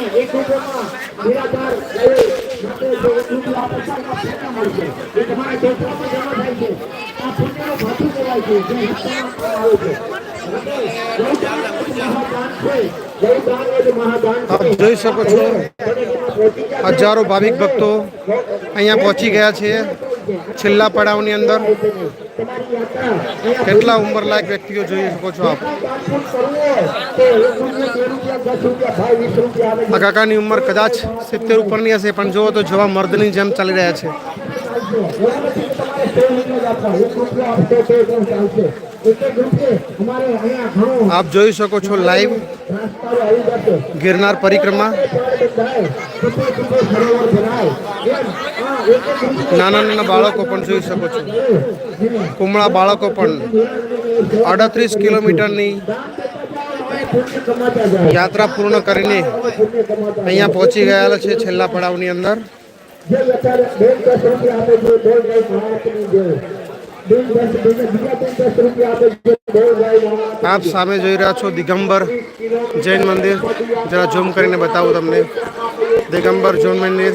એક રૂપિયામાં નિરાધાર જોઈ શકો છો હજારો ભાવિક ભક્તો અહીંયા પહોંચી ગયા છે. છેલ્લા પડાવની અંદર કેટલા ઉંમરલાયક વ્યક્તિઓ જોઈ શકો છો આપ? કાકાની ઉંમર કદાચ સિત્તેર ઉપરની હશે, પણ જુઓ તો જવા મર્દની જેમ ચાલી રહ્યા છે. આપ જોઈ શકો છો લાઈવ ગિરનાર પરિક્રમા. નાના નાના બાળકો પણ જોઈ શકો છો. કુમળા બાળકો પણ અડત્રીસ કિલોમીટરની યાત્રા પૂર્ણ કરીને અહીંયા પહોંચી ગયેલા છે છેલ્લા પડાવની અંદર. આપ સામે જોઈ રહ્યા છો દિગંબર જૈન મંદિર. જરા ઝૂમ કરીને બતાવું તમને. દિગંબર જૈન મંદિર.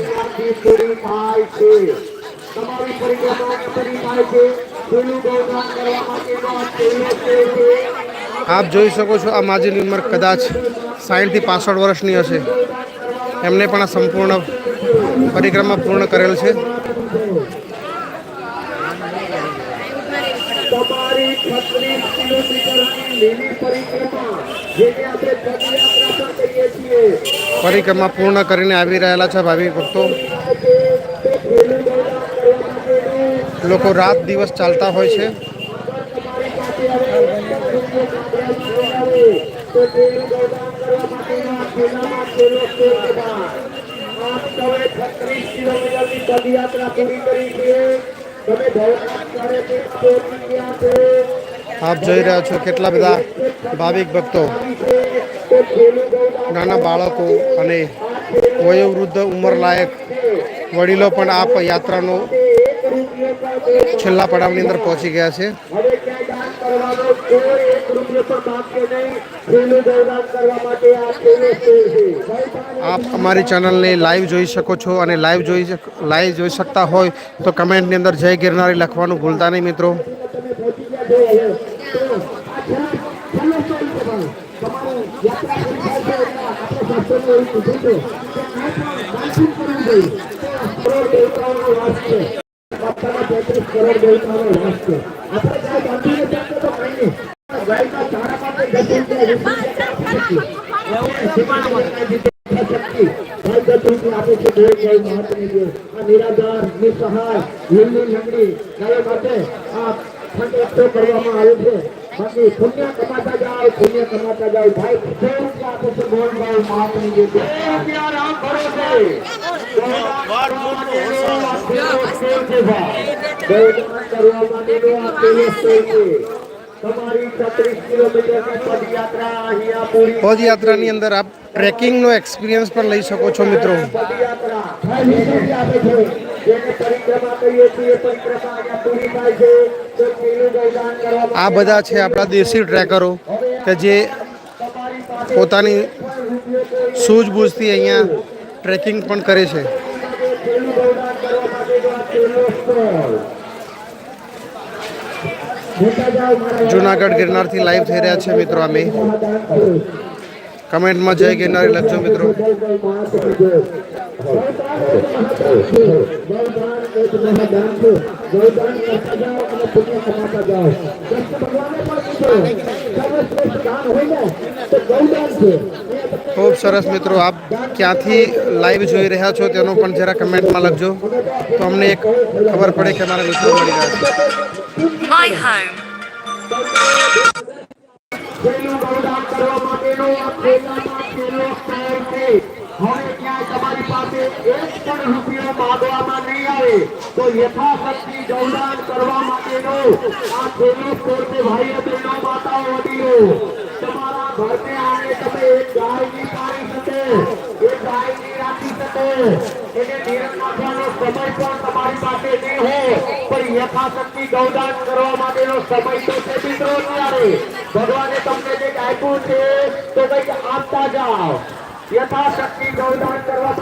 આપ જોઈ શકો છો આ માજીની ઉંમર કદાચ સાઠથી પાસઠ વર્ષની હશે. એમને પણ આ સંપૂર્ણ પરિક્રમા પૂર્ણ કરેલ છે તમારી છત્રીસ કિલોમીટરની લીલી પરિક્રમા પૂર્ણ કરીને આવી રહેલા છે ભાવિક ભક્તો. લોકો રાત દિવસ ચાલતા હોય છે. તમે ભવનાથ કરે છો આપ જોઈ રહ્યા છો કેટલા બધા ભાવિક ભક્તો, નાના બાળકો અને વયોવૃદ્ધ ઉંમરલાયક વડીલો પણ આ યાત્રાનો છેલ્લા પડાવની અંદર પહોંચી ગયા છે. આપ અમારી ચેનલને લાઈવ જોઈ શકો છો અને લાઈવ જોઈ લાઈવ જોઈ શકતા હોય તો કમેન્ટની અંદર જય ગિરનારી લખવાનું ભૂલતા નહીં મિત્રો. તો છેલ્લો છેલ્લો છે. ભાઈ તમારી બે નિરાધાર નિસહાય લીલી લંગડી ગાયો માટે આ ફંડ એકઠો કરવામાં આવે છે. બાકી પુણ્ય કમાતા જાઓ પુણ્ય કમાતા જાઓ. ભાઈ સો રૂપિયા આપે છે ગોળ ભાઈ મહાત્મની દેવ બે રૂપિયા રામ ભરોસે. ગૌદાન કરવા માટેનો આ પેલો સ્ટેજ છે તમારી છત્રીસ કિલોમીટરની પદયાત્રા અહીંયા પૂરી પદયાત્રાની અંદર આપ ટ્રેકિંગનો એક્સપિરિયન્સ પણ લઈ શકો છો મિત્રો. પદયાત્રા ભાઈ વિનંતી આપે છે જેને પરિક્રમા કહીએ છીએ પરિક્રમા અહીંયા પૂરી થાય છે. તો પેલું ગૌદાન કરવામાં આ બધા છે આપણા દેશી ટ્રેકરો કે જે પોતાની સૂઝબૂઝથી અહીંયા ટ્રેકિંગ પણ કરે છે. જુનાગઢ ગિરનારથી લાઈવ થઈ રહ્યા છે મિત્રો અમે. કમેન્ટમાં જય ગિરનારી લખજો મિત્રો ખૂબ સરસ મિત્રો આપ ક્યાંથી લાઈવ જોઈ રહ્યા છો તેનો પણ જરા કમેન્ટમાં લખજો તો અમને એક ખબર પડે કે અમારા મિત્રો મળી રહ્યા છે My home. પેલું ગૌદાન કરવા માટેનો આ પેલામાં પેલો સ્ટેજ છે. હવે ક્યાંય તમારી પાસે એક પણ રૂપિયો માંગવામાં નહીં આવે તો યથાશક્તિ ગૌદાન કરવા માટેનો આ પેલો સ્ટેજ છે ભાઈઓ બહેનો માતાઓ વડીલો તમારા ઘરને આંગણે તમે એક ગાય નહીં પાડી શકે એક ગાય નહીં રાખી શકે એને નિયમ નાખવાનો સમય પણ તમારી પાસે નહીં હોય પણ યથાશક્તિ ગૌદાન કરવા માટેનો સમય તો છે મિત્રો ત્યારે ભગવાને તમને કંઈક આપ્યું છે, તો કંઈક આપતા જાઓ. યથાશક્તિ ગૌદાન કરવા